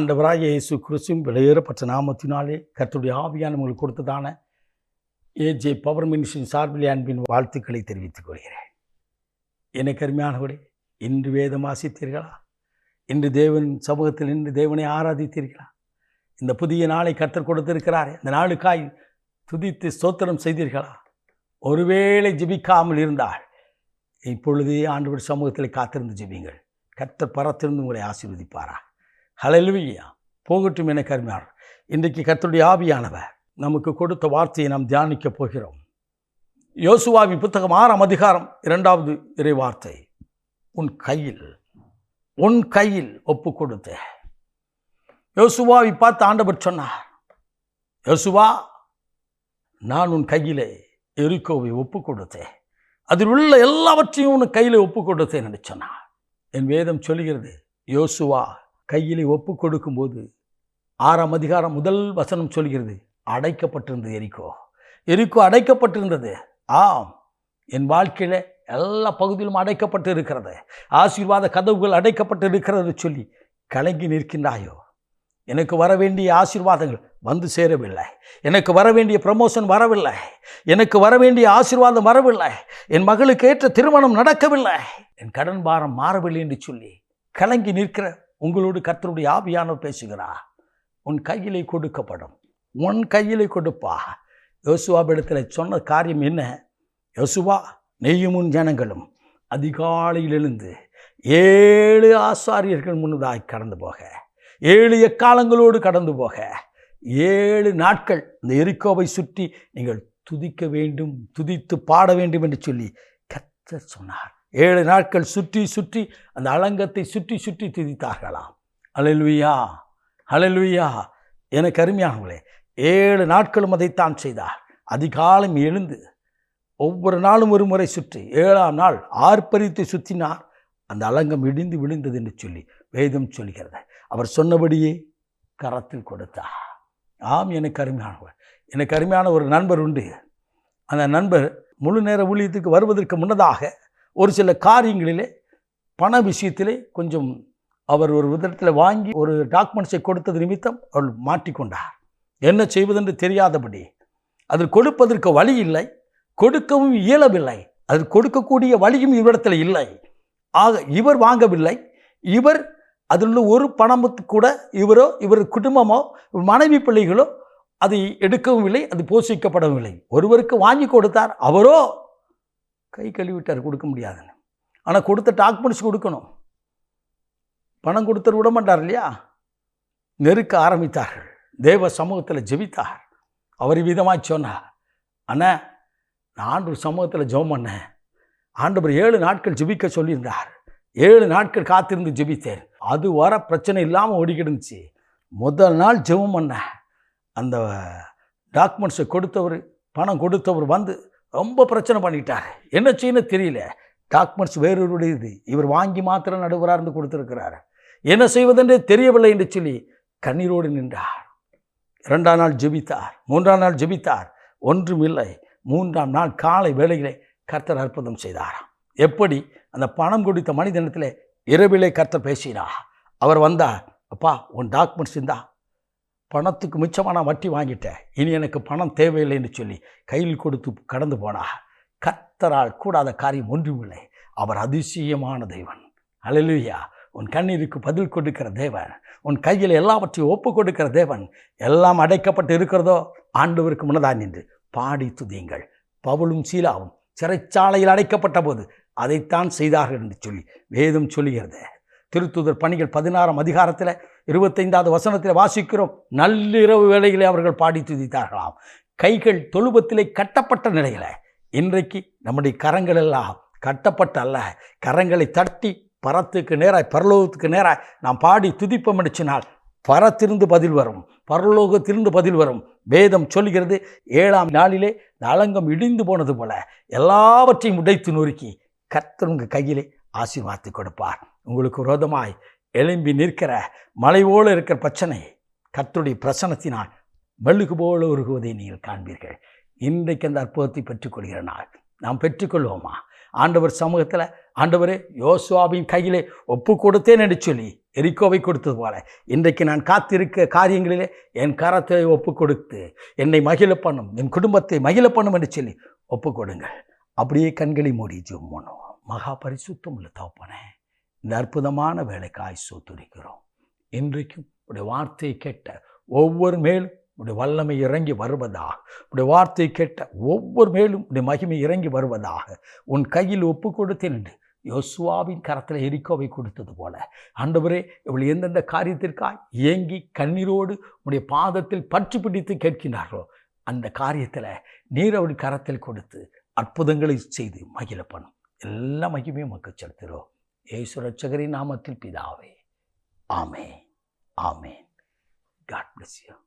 ஆண்டவராக இயேசு கிறிஸ்துவும் வெளியேறப்பட்ட நாமத்தினாலே கர்த்தருடைய ஆவியான உங்களுக்கு கொடுத்ததான ஏஜே பவர் மினிஷின் சார்பில் அன்பின் வாழ்த்துக்களை தெரிவித்துக் கொள்கிறேன். என அருமையானவரே இன்று வேதம் வாசித்தீர்களா? இன்று தேவன் சமூகத்தில் இன்று தேவனை ஆராதித்தீர்களா? இந்த புதிய நாளை கற்றுக் கொடுத்திருக்கிறார் இந்த நாளுக்காய் துதித்து ஸ்தோத்திரம் செய்தீர்களா? ஒருவேளை ஜெபிக்காமல் இருந்தால் இப்பொழுதே ஆண்டு சமூகத்தில் காத்திருந்து ஜெபிங்கள் கர்த்தர் பரத்திருந்து உங்களை ஆசீர்வதிப்பாரா ஹலலுவியா போகட்டும் என கருமையார் இன்றைக்கு கர்த்தருடைய ஆவியானவர் நமக்கு கொடுத்த வார்த்தையை நாம் தியானிக்கப் போகிறோம். யோசுவாவின் புத்தகம் ஆறாம் அதிகாரம் இரண்டாவது இறை வார்த்தை. உன் கையில் உன் கையில் ஒப்பு கொடுத்த. யோசுவாவை பார்த்து ஆண்டவர் சொன்னார் யோசுவா நான் உன் கையிலே எரிக்கோவை ஒப்பு கொடுத்தேன் அதில் உள்ள எல்லாவற்றையும் உன் கையில் ஒப்பு கொடுத்தேன் என்று சொன்னார். என் வேதம் சொல்கிறது யோசுவா கையிலே ஒப்பு கொடுக்கும்போது ஆறாம் அதிகாரம் முதல் வசனம் சொல்கிறது அடைக்கப்பட்டிருந்தது எரிக்கோ எரிக்கோ அடைக்கப்பட்டிருந்தது. ஆம் என் வாழ்க்கையில் எல்லா பகுதியிலும் அடைக்கப்பட்டு இருக்கிறது ஆசீர்வாத கதவுகள் அடைக்கப்பட்டு இருக்கிறது சொல்லி கலங்கி நிற்கின்றாயோ? எனக்கு வர வேண்டிய ஆசீர்வாதங்கள் வந்து சேரவில்லை. எனக்கு வர வேண்டிய ப்ரமோஷன் வரவில்லை. எனக்கு வர வேண்டிய ஆசீர்வாதம் வரவில்லை. என் மகளுக்கு ஏற்ற திருமணம் நடக்கவில்லை. என் கடன் பாரம் மாறவில்லை என்று சொல்லி கலங்கி நிற்கிற உங்களோடு கர்த்தருடைய ஆவியானவர் பேசுகிறா உன் கையிலே கொடுக்கப்படும். உன் கையிலே கொடுப்பா. யோசுவாபிடத்தில் சொன்ன காரியம் என்ன? யோசுவா நெய்யும் உன் ஜனங்களும் அதிகாலையில் எழுந்து ஏழு ஆசாரியர்கள் முன்னதாக கடந்து போக ஏழு எக்காலங்களோடு கடந்து போக ஏழு நாட்கள் இந்த எரிக்கோவை சுற்றி நீங்கள் துதிக்க வேண்டும் துதித்து பாட வேண்டும் என்று சொல்லி கத்த சொன்னார். ஏழு நாட்கள் சுற்றி சுற்றி அந்த அலங்கத்தை சுற்றி சுற்றி துதித்தார்களாம். அலலுவியா அலலுவியா எனக்கு அருமையானவங்களே ஏழு நாட்களும் அதைத்தான் செய்தார். அதிகாலம் எழுந்து ஒவ்வொரு நாளும் ஒரு முறை சுற்றி ஏழாம் நாள் ஆர்ப்பரித்து சுற்றினார். அந்த அலங்கம் இடிந்து விழுந்தது என்று சொல்லி வேதம் சொல்கிறது. அவர் சொன்னபடியே கரத்தில் கொடுத்தார். ஆம் எனக்கு அருமையானவர் எனக்கு அருமையான ஒரு நண்பர் உண்டு. அந்த நண்பர் முழு நேர ஊழியத்துக்கு வருவதற்கு முன்னதாக ஒரு சில காரியங்களிலே பண விஷயத்திலே கொஞ்சம் அவர் ஒரு விதத்தில் வாங்கி ஒரு டாக்குமெண்ட்ஸை கொடுத்தது நிமித்தம் அவள் மாட்டிக்கொண்டார். என்ன செய்வதென்று தெரியாதபடி. அதில் கொடுப்பதற்கு வழி இல்லை கொடுக்கவும் இயலவில்லை. அது கொடுக்கக்கூடிய வழியும் இவரிடத்தில் இல்லை. ஆக இவர் வாங்கவில்லை. இவர் அதில் ஒரு பணமுத்து கூட இவரோ இவர் குடும்பமோ மனைவி பிள்ளைகளோ அதை எடுக்கவும் இல்லை அது போஷிக்கப்படவும் இல்லை. ஒருவருக்கு வாங்கி கொடுத்தார் அவரோ கை கழுவிட்டார் கொடுக்க முடியாதுன்னு. ஆனால் கொடுத்த டாக்குமெண்ட்ஸ் கொடுக்கணும். பணம் கொடுத்தர் விட மாட்டார் இல்லையா? நெருக்க ஆரம்பித்தார்கள். தேவ சமூகத்தில் ஜெபித்தார். அவர் விதமாக சொன்னார். அண்ணா நான் ஆண்டு சமூகத்தில் ஜெபம் பண்ணேன். ஆண்டவர் ஏழு நாட்கள் ஜெபிக்க சொல்லியிருந்தார். ஏழு நாட்கள் காத்திருந்து ஜெபித்தேன். அது வர பிரச்சனை இல்லாமல் ஓடிக்கிடுந்துச்சு. முதல் நாள் ஜெபம் பண்ணேன். அந்த டாக்குமெண்ட்ஸை கொடுத்தவர் பணம் கொடுத்தவர் வந்து ரொம்ப பிரச்சனை பண்ணிட்டார் என்ன செய்யணும் தெரியல. டாக்குமெண்ட்ஸ் வேறொருடையது இவர் வாங்கி மாத்திரம் நடுவராக இருந்து கொடுத்துருக்கிறார். என்ன செய்வதென்றே தெரியவில்லை என்று சொல்லி கண்ணீரோடு நின்றார். இரண்டாம் நாள் ஜெபித்தார். மூன்றாம் நாள் ஜெபித்தார். ஒன்றும் இல்லை. மூன்றாம் நாள் காலை வேளையிலே கர்த்தர் அற்புதம் செய்தாராம். எப்படி? அந்த பணம் கொடுத்த மனிதனத்தில் இரவிலே கர்த்தர் பேசினா அவர் வந்தார். அப்பா உன் டாக்குமெண்ட்ஸ் இருந்தா பணத்துக்கு மிச்சமான நான் வட்டி வாங்கிட்டேன். இனி எனக்கு பணம் தேவையில்லைன்னு சொல்லி கையில் கொடுத்து கடந்து போனா கத்தரால் கூடாத காரியம் ஒன்றுமில்லை. அவர் அதிசயமான தெய்வன் அலலுயா உன் கண்ணீருக்கு பதில் கொடுக்கிற தேவன். உன் கையில் எல்லாவற்றையும் ஒப்பு கொடுக்கிற தேவன். எல்லாம் அடைக்கப்பட்டு இருக்கிறதோ? ஆண்டவருக்கு முன்னதாக நின்று பாடி துதியுங்கள். பவுலும் சீலாவும் சிறைச்சாலையில் அடைக்கப்பட்ட போது அதைத்தான் செய்தார்கள் என்று சொல்லி வேதம் சொல்லுகிறது. திருத்துதர் பணிகள் பதினாறாம் அதிகாரத்தில் இருபத்தைந்தாவது வசனத்தில் வாசிக்கிறோம். நள்ளிரவு வேளையிலே அவர்கள் பாடி துதித்தார்களாம். கைகள் தொழுபத்திலே கட்டப்பட்ட நிலையில். இன்றைக்கு நம்முடைய கரங்கள் எல்லாம் கட்டப்பட்ட அல்ல. கரங்களை தட்டி பரத்துக்கு நேராய் பரலோகத்துக்கு நேராய் நாம் பாடி துதிப்போம் அடிச்சினால் பரத்திருந்து பதில் வரும். பரலோகத்திலிருந்து பதில் வரும். வேதம் சொல்கிறது ஏழாம் நாளிலே நலங்கம் அலங்கம் இடிந்து போனது போல எல்லாவற்றையும் உடைத்து நொறுக்கி கர்த்தர் உங்கள் கையிலே ஆசிர்வாத்து கொடுப்பார். உங்களுக்கு விரோதமாய் எழும்பி நிற்கிற மலை இருக்கிற பிரச்சனை கத்துடைய பிரசனத்தினால் மெழுகு போல உருகுவதை நீங்கள் காண்பீர்கள். இன்றைக்கு அந்த அற்புதத்தை பெற்றுக்கொள்கிற நாள். நாம் பெற்றுக்கொள்வோமா? ஆண்டவர் சமூகத்தில் ஆண்டவரே யோசுவாவின் கையிலே ஒப்பு கொடுத்தேன் என்று சொல்லி எரிக்கோவை கொடுத்தது போல இன்றைக்கு நான் காத்திருக்க காரியங்களிலே என் கரத்தை ஒப்பு கொடுத்து என்னை மகிழ பண்ணும் என் குடும்பத்தை மகிழ பண்ணும் என்று சொல்லி ஒப்பு கொடுங்கள். அப்படியே கண்களை மூடி ஜூம் பண்ணுவோம் மகா பரிசுத்தம் உள்ள தகப்பனே இந்த அற்புதமான வேலைக்காய் சோத்துரிக்கிறோம். இன்றைக்கும் உடைய வார்த்தையை கேட்ட ஒவ்வொரு மேலும் உடைய வல்லமை இறங்கி வருவதாக உடைய வார்த்தை கேட்ட ஒவ்வொரு மேலும் உடைய மகிமை இறங்கி வருவதாக உன் கையில் ஒப்பு கொடுத்தேன் என்று யோசுவாவின் கரத்தில் எரிக்கோவை கொடுத்தது போல. ஆண்டவரே இவள் எந்தெந்த காரியத்திற்காய் ஏங்கி கண்ணீரோடு உடைய பாதத்தில் பற்று பிடித்து கேட்கின்றார்களோ அந்த காரியத்தில் நீர் அவள் கரத்தில் கொடுத்து அற்புதங்களை செய்து மகிழப்பணும். எல்லா மகிமையும் மக்கள் செலுத்துகிறோம். ஏசு ரட்சகரின் நாமத்தில் பிதாவே. ஆமே ஆமே காட் பிளஸ் யூ